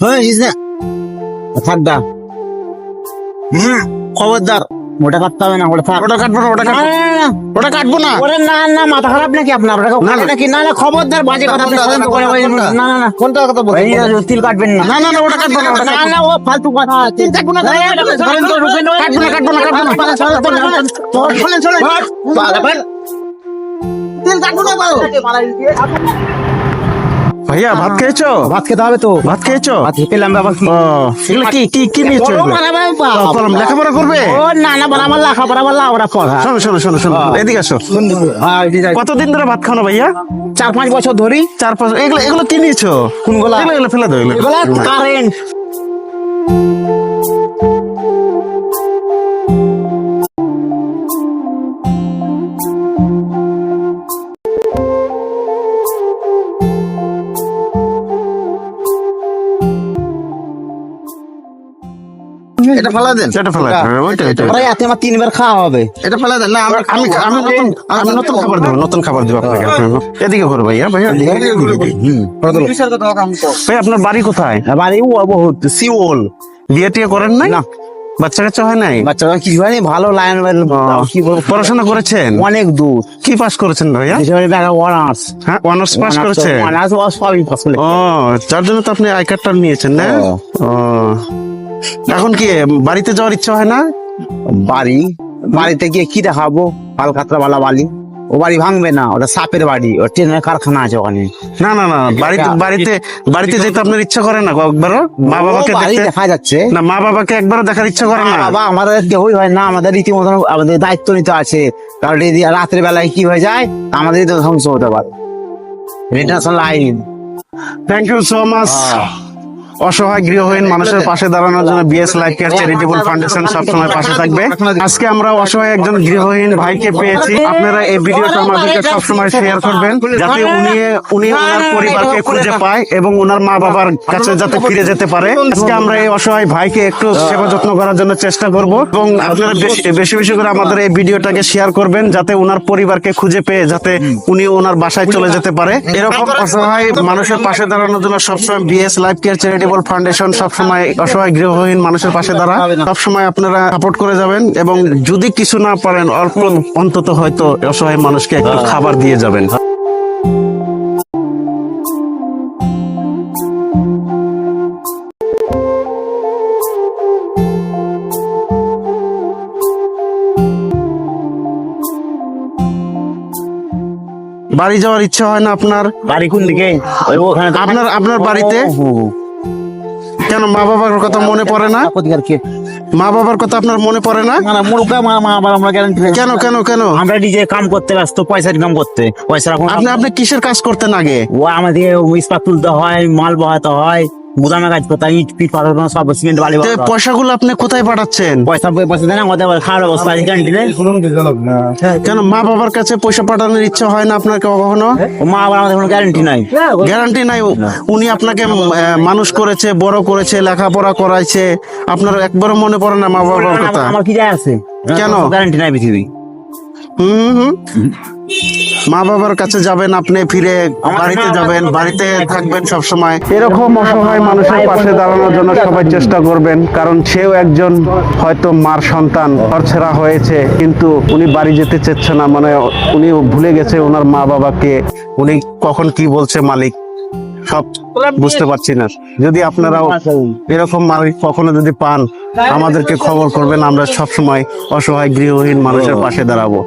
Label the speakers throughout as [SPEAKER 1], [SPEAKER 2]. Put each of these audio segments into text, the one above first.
[SPEAKER 1] হ্যাঁ হুম খবরদার ওটা কাটতে হবে না ওটা থাক
[SPEAKER 2] ওটা কাটবো না ওটা কাটবো
[SPEAKER 1] না।
[SPEAKER 2] ওটা কাটবো না
[SPEAKER 1] ওরে না না মাথা খারাপ নাকি আপনার ওটা কেউ
[SPEAKER 2] না, না।
[SPEAKER 1] নাকি না না খবরদার বাজে কথা? না না না
[SPEAKER 2] কোনটা কথা?
[SPEAKER 1] এই তিল কাটবেন না
[SPEAKER 2] না না না ওটা কাটবো না
[SPEAKER 1] না না ও ফালতু কথা তিল কাটবো না
[SPEAKER 2] ধরেন তো, কাটবো না, কাটবো না, কাটবো না।
[SPEAKER 1] চলেন চলেন তিল কাটবো না তো
[SPEAKER 2] ভাইয়া ভাত খেয়েছো?
[SPEAKER 1] ভাত খেতে হবে তো।
[SPEAKER 2] ভাত খেয়েছো?
[SPEAKER 1] ভাত খেলাম বাবা।
[SPEAKER 2] ও এগুলো কি? কি কি নিয়েছো কলম লেখাপড়া করবে?
[SPEAKER 1] ও না না বড় আমার লেখাপড়া বলা আমরা পড়া।
[SPEAKER 2] শোনো শোনো শোনো শোনো এদিকে আসো। কতদিন ধরে ভাত খাওয়ানো ভাইয়া?
[SPEAKER 1] চার পাঁচ বছর ধরি।
[SPEAKER 2] চার পাঁচ এগুলো এগুলো কি নিয়েছো?
[SPEAKER 1] কোনগুলো?
[SPEAKER 2] এগুলো ফেলে দাও এগুলো।
[SPEAKER 1] কারেন্ট
[SPEAKER 2] এটা ফেলা দেন। এটা ফেলা দেন। ওইটা ওইটা
[SPEAKER 1] আমার তিনবার খাওয়া হবে।
[SPEAKER 2] এটা ফেলা দেন। না আমি আমি আমি নতুন আমি নতুন খাবার দেবো নতুন খাবার দেবো আপনাকে। এদিকে ঘুরো ভাইয়া ভাইয়া হুম। ভাই আপনার বাড়ি কোথায়?
[SPEAKER 1] বাড়ি ও বহুত সিওল
[SPEAKER 2] বিয়ে টিয়ে করেন নাই?
[SPEAKER 1] না।
[SPEAKER 2] বাচ্চা কাচ্চা হয় নাই?
[SPEAKER 1] বাচ্চারা কি হয়নি ভালো লাইন কি
[SPEAKER 2] পড়াশোনা করেছেন?
[SPEAKER 1] অনেক দূর।
[SPEAKER 2] কি পাস করেছেন ভাইয়া?
[SPEAKER 1] অনার্স
[SPEAKER 2] হ্যাঁ অনার্স পাস করেছেন?
[SPEAKER 1] অনার্স পাস
[SPEAKER 2] ও যার জন্য তো আপনি আই কার্ডটা নিয়েছেন না?
[SPEAKER 1] ও।
[SPEAKER 2] এখন কি বাড়িতে যাওয়ার ইচ্ছা হয় না?
[SPEAKER 1] বাড়ি। বাড়িতে গিয়ে কি দেখাবো? পালকাতরা বালা। বালি ও বাড়ি ভাঙবে না ওটা সাপের বাড়ি ও ট্রেনের কারখানা আছে ওখানে।
[SPEAKER 2] না না না বাড়িতে বাড়িতে বাড়িতে যেতে আপনার ইচ্ছা করে না একবারও মা বাবাকে
[SPEAKER 1] দেখা যাচ্ছে।
[SPEAKER 2] না মা বাবাকে একবারও দেখার ইচ্ছা করে না?
[SPEAKER 1] বাবা আমাদের কেউই হয় না আমাদের রীতিমতো আমাদের দায়িত্ব নিতে আছে। কারণ এই রাত্রে বেলায় কি হয়ে যায় আমাদেরই তো ধ্বংস হতে পারে। ইন্টারন্যাশনাল আইন
[SPEAKER 2] থ্যাংক ইউ সো মাচ অসহায় গৃহহীন মানুষের পাশে দাঁড়ানোর জন্য BS life care charitable foundation সবসময় পাশে থাকবে। আজকে আমরা অসহায় একজন গৃহহীন ভাইকে পেয়েছি। আপনারা এই ভিডিওটা আমাদেরকে সবসময় শেয়ার করবেন, যাতে উনি উনি ওনার পরিবারকে খুঁজে পায় এবং ওনার মা বাবার কাছে যাতে ফিরে যেতে পারে। আজকে আমরা এই অসহায় ভাইকে একটু সেবা যত্ন করার জন্য চেষ্টা করব এবং আপনারা বেশি বেশি করে আমাদের এই ভিডিওটাকে শেয়ার করবেন, যাতে ওনার পরিবারকে খুঁজে পেয়ে যাতে উনি ওনার বাসায় চলে যেতে পারে। এরকম অসহায় মানুষের পাশে দাঁড়ানোর জন্য সবসময় BS life care charitable foundation সবসময় অসহায় গৃহহীন মানুষের পাশে দাঁড়ায় সবসময় আপনারা সাপোর্ট করে যাবেন এবং যদি কিছু না পারেন অল্প অন্তত হয়তো অসহায় মানুষকে একটু খাবার দিয়ে যাবেন। বাড়ি যাওয়ার ইচ্ছা হয় না আপনার?
[SPEAKER 1] বাড়ি কোন দিকে?
[SPEAKER 2] আপনার আপনার বাড়িতে? মা বাবার কথা মনে পড়ে না?
[SPEAKER 1] প্রতিকার কে?
[SPEAKER 2] মা বাবার কথা আপনার মনে পড়ে না?
[SPEAKER 1] না না মা মা বাবা আমরা গ্যারান্টি
[SPEAKER 2] কেন কেন কেন?
[SPEAKER 1] আমরা নিজে কাম করতে ব্যস্ত পয়সা ইনকাম করতে। পয়সা
[SPEAKER 2] আপনি আপনি কিসের কাজ করতেন আগে?
[SPEAKER 1] ও আমাদের ইস্পাত তুলতে হয় মাল বহাতে হয়। গুদামে কাজ হয় ইট পিট পাথর সব সিমেন্ট বালি
[SPEAKER 2] তো
[SPEAKER 1] হয়।
[SPEAKER 2] পয়সাগুলো আপনি কোথায় পাঠাচ্ছেন?
[SPEAKER 1] পয়সা পয়সা দেয় না আমাদের আবার খাওয়ার ব্যবস্থা আছে ক্যান্টিনে
[SPEAKER 2] কেন মা বাবার কাছে পয়সা পাঠানোর ইচ্ছা হয় না আপনার কখনো?
[SPEAKER 1] ও মা আবার আমাদের কোনো গ্যারান্টি নাই।
[SPEAKER 2] গ্যারান্টি নাই। উনি আপনাকে আহ, মানুষ করেছে বড় করেছে লেখাপড়া করাইছে। আপনার একবারও মনে পড়ে না মা বাবার কথা?
[SPEAKER 1] আমার কি যায় আছে?
[SPEAKER 2] কেন?
[SPEAKER 1] গ্যারান্টি নাই পৃথিবী।
[SPEAKER 2] হুম। হুম। মা বাবার কাছে যাবেন, আপনি ফিরে বাড়িতে যাবেন, বাড়িতে থাকবেন সব সময় এরকম অসহায় মানুষের পাশে দাঁড়ানোর জন্য সবাই চেষ্টা করবেন, কারণ সেও একজন হয়তো মার সন্তান ঘরছেড়া হয়েছে, কিন্তু উনি বাড়ি যেতে চাচ্ছে না মানে উনি ভুলে গেছে ওনার মা বাবাকে উনি কখন কি বলছে মালিক, সব বুঝতে পারছি না। যদি আপনারাও এরকম মালিক কখনো যদি পান, আমাদেরকে খবর করবেন, আমরা সব সময় অসহায় গৃহহীন মানুষের পাশে দাঁড়াবো।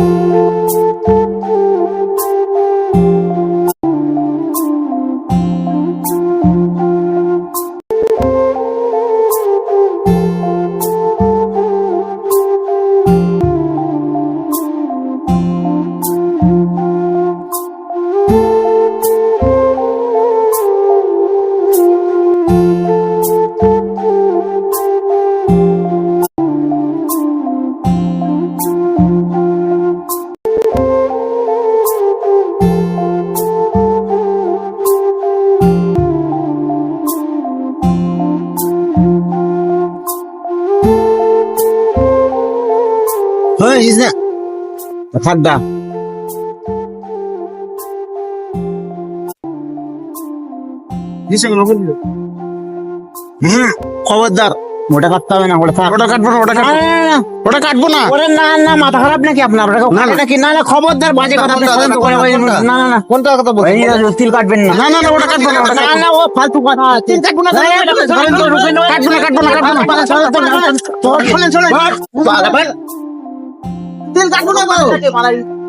[SPEAKER 2] Thank you.
[SPEAKER 1] আসিস না থাক দা খবরদার। ওটা কাটতে হবে না ওটা
[SPEAKER 2] ওটা কাটবো না ওটা কাটবো।
[SPEAKER 1] না, না, না।
[SPEAKER 2] ওটা কাটবো না।
[SPEAKER 1] ওরে না না মাথা খারাপ নাকি আপনার?
[SPEAKER 2] না।
[SPEAKER 1] নাকি না না খবরদার বাজে কথা? না। না না
[SPEAKER 2] কোনটা কথা বলছো?
[SPEAKER 1] এই যে তিল কাটবেন না।
[SPEAKER 2] না না ওটা কাটবো না ওটা
[SPEAKER 1] না
[SPEAKER 2] না।
[SPEAKER 1] ও ফালতু কথা। তিল কাটবো না
[SPEAKER 2] কাটবো না, কাটবো না, কাটবো না।
[SPEAKER 1] শোনেন শোনেন তিল কাটবো না